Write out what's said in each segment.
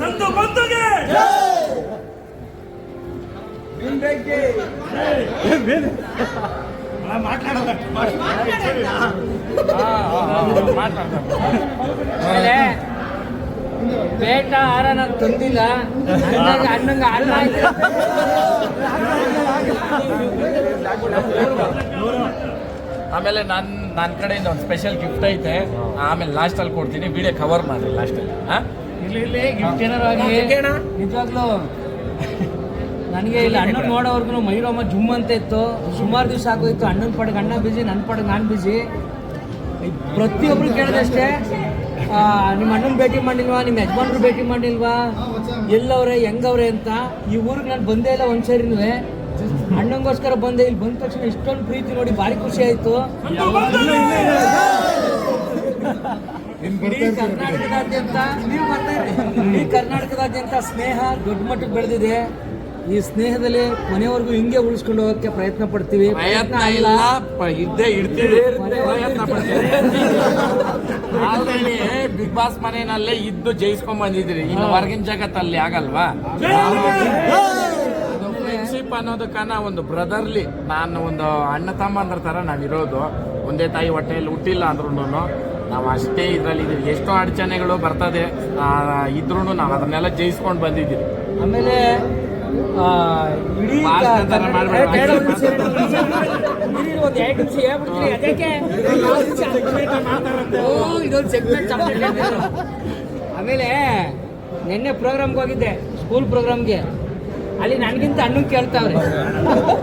ಸಂತು ಬಂತುಗೆ ಮಾತಾಡಲ್ಲ ಮಾತಾಡ್ತಾರೆ ಬೇಟ ಆರ ನಾನು ತಂದಿಲ್ಲ ಅಣ್ಣಂಗೆ ಹಾಕಿ ಆಮೇಲೆ ನಾನು ನನ್ನ ಕಡೆಯಿಂದ ಒಂದು ಸ್ಪೆಷಲ್ ಗಿಫ್ಟ್ ಐತೆ. ಆಮೇಲೆ ಲಾಸ್ಟಲ್ಲಿ ಕೊಡ್ತೀನಿ. ವಿಡಿಯೋ ಕವರ್ ಮಾಡಿ ಲಾಸ್ಟಲ್ಲಿ ಹಾಂ? ಇಲ್ಲ ಇಲ್ಲಿ ಗಿಫ್ಟ್ ಏನಾರು ನಿಜವಾಗ್ಲೂ ನನಗೆ ಇಲ್ಲಿ ಅಣ್ಣನ ನೋಡೋವರೆಗೂ ಮೈರೋಮ ಜುಮ್ ಅಂತ ಇತ್ತು. ಸುಮಾರು ದಿವಸ ಆಗೋಯ್ತು. ಅಣ್ಣನ ಪಡೆಗೆ ಅಣ್ಣ ಬಿಜಿ ನನ್ನ ಪಡೆಗೆ ನಾನು ಬಿಜಿ ಪ್ರತಿಯೊಬ್ರು ಕೇಳಿದಷ್ಟೇ ನಿಮ್ಮ ಅಣ್ಣನ ಭೇಟಿ ಮಾಡಿಲ್ವಾ? ನಿಮ್ಮ ಯಜಮಾನ್ರು ಭೇಟಿ ಮಾಡಿಲ್ವಾ? ಎಲ್ಲವ್ರೆ ಹೆಂಗವ್ರೆ ಅಂತ ಈ ಊರಿಗೆ ನಾನು ಬಂದೇ ಇಲ್ಲ ಒಂದ್ ಸರಿನೂ ಅಣ್ಣಂಗೋಸ್ಕರ ಬಂದೆ. ಇಲ್ಲಿ ಬಂದ ತಕ್ಷಣ ಇಷ್ಟೊಂದು ಪ್ರೀತಿ ನೋಡಿ ಭಾರಿ ಖುಷಿ ಆಯ್ತು. ಕರ್ನಾಟಕದಾದ್ಯಂತ ನೀವು ಬರ್ತಾ. ಇಡೀ ಕರ್ನಾಟಕದಾದ್ಯಂತ ಸ್ನೇಹ ದೊಡ್ಡ ಮಟ್ಟಕ್ಕೆ ಬೆಳೆದಿದೆ. ಈ ಸ್ನೇಹದಲ್ಲಿ ಕೊನೆವರೆಗೂ ಹಿಂಗೆ ಉಳಿಸ್ಕೊಂಡು ಹೋಗಕ್ಕೆ ಪ್ರಯತ್ನ ಪಡ್ತೀವಿ. ಪ್ರಯತ್ನ ಇಲ್ಲ. ಇದ್ದೇ ಇಡ್ತೀವಿ ಪ್ರಯತ್ನ ಆಲ್ರೆಡಿ ಬಿಗ್ ಬಾಸ್ ಮನೆಯಲ್ಲೇ ಇದ್ದು ಜಯಿಸ್ಕೊಂಡ್ ಬಂದಿದ್ರಿ ಇನ್ನು ಹೊರಗಿನ ಜಗತ್ತಲ್ಲಿ ಆಗಲ್ವಾ? ಫ್ರೆಂಡ್ಶಿಪ್ ಅನ್ನೋದಕ್ಕನ ಒಂದು ಬ್ರದರ್ಲಿ ನಾನು ಒಂದು ಅಣ್ಣ ತಮ್ಮಂದ್ರ ತರ ನಾವಿರೋದು. ಒಂದೇ ತಾಯಿ ಹೊಟ್ಟೆಯಲ್ಲಿ ಹುಟ್ಟಿಲ್ಲ ಅಂದ್ರೂ ನಾವು ಅಷ್ಟೇ ಇದ್ರಲ್ಲಿ ಎಷ್ಟೋ ಅಡಚಣೆಗಳು ಬರ್ತದೆ. ಇದ್ರೂ ನಾವು ಅದನ್ನೆಲ್ಲ ಜಯಿಸ್ಕೊಂಡು ಬಂದಿದ್ದೀವಿ. ಆಮೇಲೆ ಇಡೀ ಒಂದ್ ನಿಮಿಷ. ಎರಡು ನಿಮಿಷ ಹೇಳ್ಬಿಡ್ತೀನಿ. ಅದಕ್ಕೆ ಓ, ಇದೊಂದು ಸೆಗ್ಮೆಂಟ್ ಆಮೇಲೆ ನಿನ್ನೆ ಪ್ರೋಗ್ರಾಮ್ಗೆ ಹೋಗಿದ್ದೆ ಸ್ಕೂಲ್ ಪ್ರೋಗ್ರಾಮ್ಗೆ ಅಲ್ಲಿ ನನಗಿಂತ ಹಣ್ಣು ಕೇಳ್ತಾವ್ರೆ.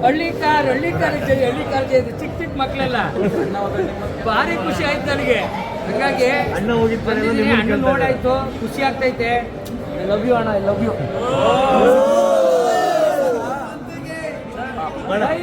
ಹಳ್ಳಿ ಕಾರ್ ಹಳ್ಳಿ ಕಾರ್ ಜೈ ಹಳ್ಳಿ ಕಾರ್ ಜೈ ಅಂತ ಚಿಕ್ಕ ಚಿಕ್ಕ ಮಕ್ಕಳೆಲ್ಲ ಭಾರಿ ಖುಷಿ ಆಯ್ತು ನನಗೆ. ಹಂಗಾಗಿ ಅಣ್ಣ ಹೋಗಿದ್ದು ಅಣ್ಣ ನೋಡಾಯ್ತು ಖುಷಿ ಆಗ್ತೈತೆ. ಐ ಲವ್ ಯು ಅಣ್ಣ ಐ ಲವ್ ಯು